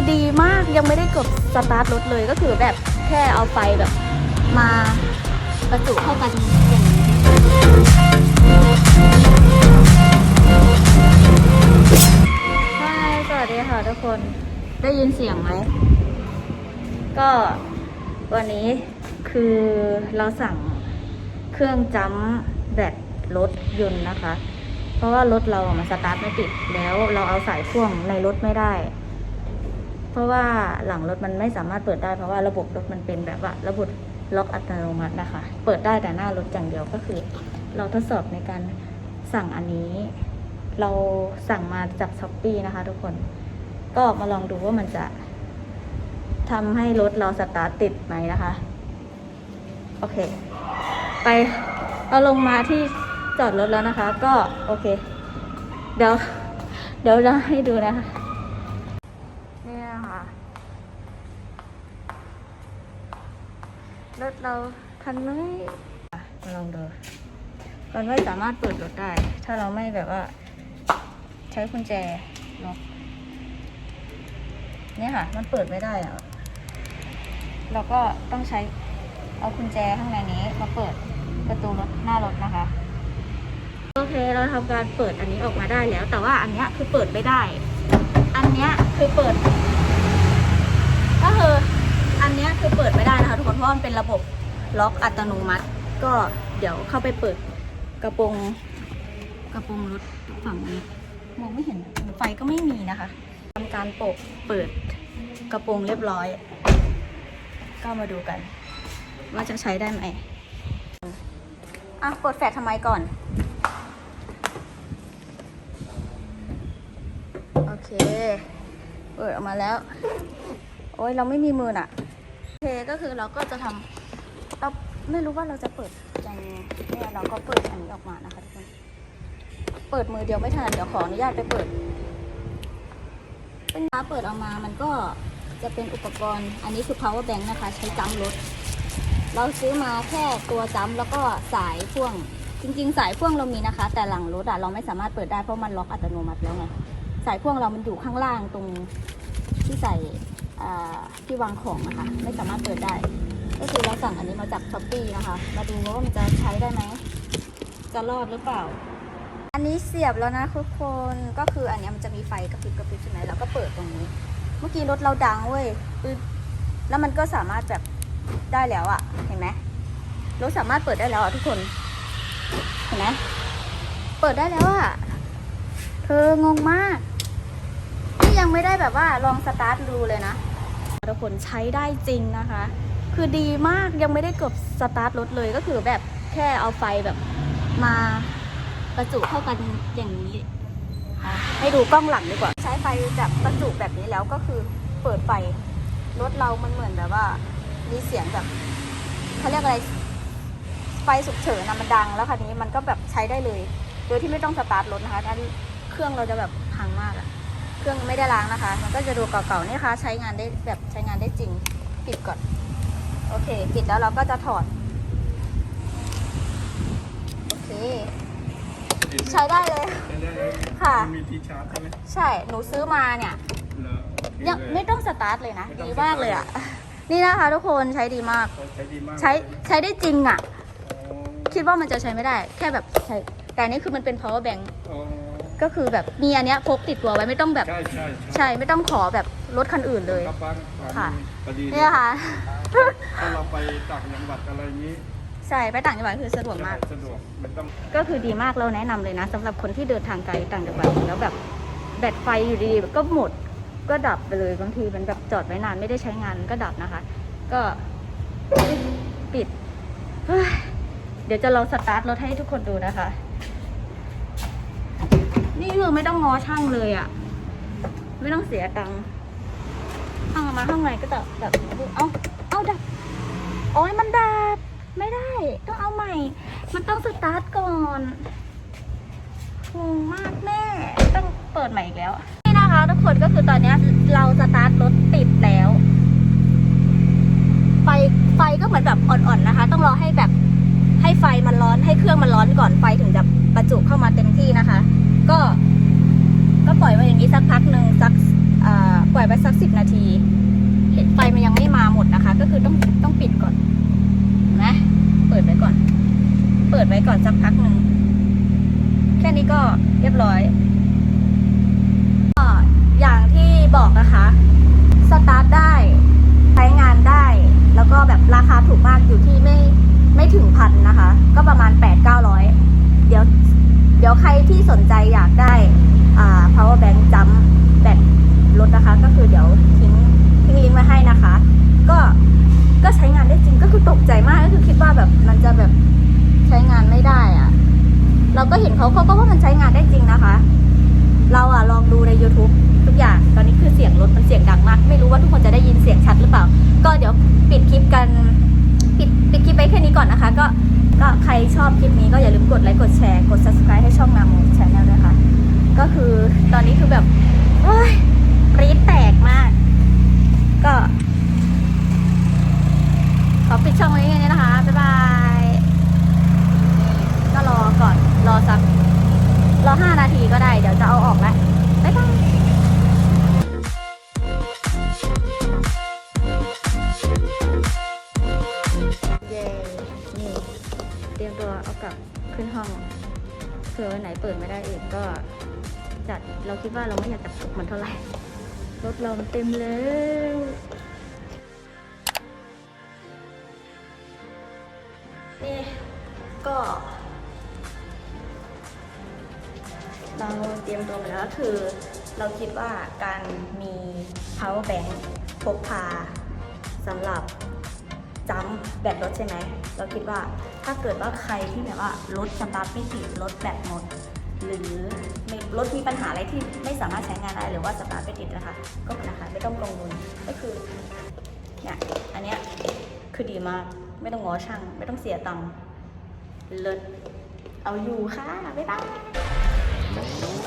คือดีมากยังไม่ได้กดสตาร์ทรถเลยก็คือแบบแค่เอาไฟแบบมาประจุเข้ากันอย่างนี้ใช่สวัสดีค่ะทุกคนได้ยินเสียงไหม ก็วันนี้คือเราสั่งเครื่องจัมแบตรถยนต์นะคะ เพราะว่ารถเรามันสตาร์ทไม่ติดแล้วเราเอาสายพ่วงในรถไม่ได้ เพราะว่าหลังรถมันไม่สามารถเปิดได้เพราะว่าระบบรถมันเป็นแบบว่า ระบบล็อกอัตโนมัตินะคะ เปิดได้แต่หน้ารถอย่างเดียวก็คือ เราทดสอบในการสั่งอันนี้ เราสั่งมาจากช้อปปีนะคะทุกคน ก็มาลองดูว่ามันจะทำให้รถเราสตาร์ทติดไหมนะคะ โอเค ไปเอาลงมาที่จอดรถแล้วนะคะ ก็โอเค เดี๋ยว เดี๋ยวจะให้ดูนะคะ นี่นะคะ รถเราคันนี้มาลองดูมันไม่สามารถเปิดรถได้ ถ้าเราไม่แบบว่า ใช้กุญแจล็อกเนี่ยค่ะ มันเปิดไม่ได้อะเราก็ต้องใช้เอากุญแจข้างในนี้มาเปิดประตูรถหน้ารถนะคะ โอเคเราทำการเปิดอันนี้ออกมาได้แล้ว แต่ว่าอันเนี้ยคือเปิดไม่ได้ อันเนี้ยคือเปิด ก็คืออันเนี้ยคือเปิดไม่ได้นะคะทุกคน เพราะมันเป็นระบบล็อกอัตโนมัติ ก็เดี๋ยวเข้าไปเปิดกระโปรงกระโปรงรถฝั่งนี้มองไม่เห็นไฟก็ไม่มีนะคะทำการโปะเปิดกระโปรงเรียบร้อย ก็มาดูกัน ว่าจะใช้ได้ไหมอะเปิดแฟลชทำไมก่อน โอเค เปิดออกมาแล้ว โอ้ยเราไม่มีมือน่ะ เคก็คือเราก็จะทำเราไม่รู้ว่าเราจะเปิดยังไงเนี่ยเราก็เปิดอันนี้ออกมานะคะทุกคน เปิดมือเดียวไม่ถนัดเดี๋ยวขออนุญาตไปเปิด เป็นฟ้าเปิดออกมามันก็จะเป็นอุปกรณ์ อันนี้คือ power bank นะคะ ใช้จัมรถ เราซื้อมาแค่ตัวจัมแล้วก็สายพ่วง จริง ๆ สายพ่วงเรามีนะคะ แต่หลังรถอะเราไม่สามารถเปิดได้เพราะมันล็อกอัตโนมัติแล้วไง สายพ่วงเรามันอยู่ข้างล่างตรงที่ใส่ ที่วางของนะคะ ไม่สามารถเปิดได้ ก็คือเราสั่งอันนี้มาจากช้อปปีนะคะ มาดูว่ามันจะใช้ได้ไหม จะรอดหรือเปล่า อันนี้เสียบแล้วนะทุกคน ก็คืออันนี้มันจะมีไฟกระพริบกระพริบใช่ไหมเราก็เปิดตรงนี้ เมื่อกี้รถเราดังเว้ยปึ๊บแล้วมันก็สามารถแบบได้แล้วอะเห็นไหมรถสามารถเปิดได้แล้วอะทุกคน เห็นไหมเปิดได้แล้วอะเธองงมากนี่ยังไม่ได้แบบว่าลองสตาร์ทดูเลยนะ ทุกคนใช้ได้จริงนะคะ คือดีมากยังไม่ได้เกดสตาร์ทรถเลยก็คือแบบแค่เอาไฟแบบมาประจุเข้ากันอย่างนี้ ให้ดูกล้องหลังดีกว่า ใช้ไฟแบบประจุแบบนี้แล้วก็คือเปิดไฟรถเรามันเหมือนแบบว่า มีเสียงแบบเขาเรียกอะไรไฟฉุกเฉินนะมันดัง แล้วคันนี้มันก็แบบใช้ได้เลย โดยที่ไม่ต้องสตาร์ทรถนะคะถ้าเครื่องเราจะแบบพังมากอะ เครื่องไม่ได้ล้างนะคะ มันก็จะดูเก่าๆนี่ค่ะใช้งานได้แบบใช้งานได้จริง ปิดก่อน โอเค ปิดแล้วเราก็จะถอด โอเค ใช้ได้เลยค่ะ มีที่ชาร์จใช่ไหมใช่ หนูซื้อมาเนี่ยยังไม่ต้องสตาร์ทเลยนะ ดีมากเลยอะ นี่นะคะทุกคนใช้ดีมาก ใช้ใช้ได้จริงอะ คิดว่ามันจะใช้ไม่ได้ แค่แบบใช้ แต่นนี้คือมันเป็น power bank ก็คือแบบมีอันเนี้ยพกติดตัวไว้ไม่ต้องแบบ ใช่ใช่ใช่ไม่ต้องขอแบบรถคันอื่นเลย ครับบ้านค่ะ พอดีเนี่ยค่ะ ถ้าเราไปต่างจังหวัดอะไรนี้ใช่ไปต่างจังหวัดคือสะดวกมาก สะดวกไม่ต้อง ก็คือดีมากเราแนะนำเลยนะสำหรับคนที่เดินทางไกลต่างจังหวัดแล้วแบบแบตไฟอยู่ดีๆก็หมดก็ดับไปเลยบางทีมันแบบจอดไว้นานไม่ได้ใช้งานก็ดับนะคะ ก็ปิดเฮ้ยเดี๋ยวจะลองสตาร์ทรถให้ทุกคนดูนะคะ นี่คือไม่ต้องงอช่างเลยอะ่ะ ไม่ต้องเสียตังค์ข้างมาข้างในก็จะแบบเอ้าเอ้าดับ โอ้ยมันดับ ไม่ได้ ต้องเอาใหม่ มันต้องสตาร์ทก่อนงงมากแม่ ต้องเปิดใหม่อีกแล้ว นี่นะคะทุกคนก็คือตอนเนี้ยเราสตาร์ทรถติดแล้ว ไฟไฟก็เหมือนแบบอ่อนๆนะคะ ต้องรอให้แบบให้ไฟมันร้อนให้เครื่องมันร้อนก่อนไฟถึงจะประจุเข้ามาเต็มที่นะคะ ก็ ก็ปล่อยไว้อย่างนี้สักพักหนึ่งสัก อ่าปล่อยไปสักสิบนาที เห็นไฟมันยังไม่มาหมดนะคะ ก็คือต้องต้องปิดก่อนเห็นไหมเปิดไว้ก่อน เปิดไว้ก่อนสักพักหนึ่งแค่นี้ ก็เรียบร้อยก็อย่างที่บอกนะคะสตาร์ทได้ใช้งานได้ แล้วก็แบบราคาถูกมากอยู่ที่ไม่ไม่ถึงพันนะคะ ก็ประมาณ 8 9 0 0 เดี๋ยวเดี๋ยวใครที่สนใจอยากได้อ่า power bank จัมแบตรถนะคะ ก็คือเดี๋ยวทิ้งทิ้งลิงก์ไว้ให้นะคะ ก็ก็ใช้งานได้จริงก็คือตกใจมากก็คือคิดว่าแบบมันจะแบบใช้งานไม่ได้อะเรา ก็เห็นเขาเขาก็ว่ามันใช้งานได้จริงนะคะ เราอะลองดูใน YouTube ทุกอย่าง ตอนนี้คือเสียงรถมันเสียงดังมาก ไม่รู้ว่าทุกคนจะได้ยินเสียงชัดหรือเปล่า ก็เดี๋ยวปิดคลิปกัน ปิดปิดคลิปไปแค่นี้ก่อนนะคะ ก็ก็ใครชอบคลิปนี้ก็อย่าลืมกดไลค์กดแชร์กด subscribe ให้ช่องนาโมชแนลด้วยค่ะ ก็คือตอนนี้คือแบบโอ้ยปรี๊ดแตกมาก ก็ ขอปิดช่องไว้แค่นี้นะคะ บ๊ายบาย ก็รอก่อน รอ สักรอห้านาทีก็ได้ เดี๋ยวจะเอาออกแล้วบ๊ายบายเย้นี่เตรียมตัวเอากลับขึ้นห้องเผื่อวันไหนเปิดไม่ได้อีกก็จัดเราคิดว่าเราไม่อยากจับปลุกมันเท่าไหร่รถเราเต็มแล้วนี่ก็ เราเตรียมตัวมาแล้วก็คือ เราคิดว่าการมี power bank พกพาสำหรับจัมแบตรถใช่ไหม เราคิดว่าถ้าเกิดว่าใครที่แบบว่ารถสตาร์ทไม่ติดรถแบตหมด หรือรถมีปัญหาอะไรที่ไม่สามารถใช้งานได้หรือว่าสตาร์ทไม่ติดนะคะ ก็นะคะไม่ต้องกังวลก็คือเนี่ยอันเนี้ยคือดีมากไม่ต้องง้อช่าง ไม่ต้องเสียตังค์เลิศเอาอยู่ค่ะ บ๊ายบาย you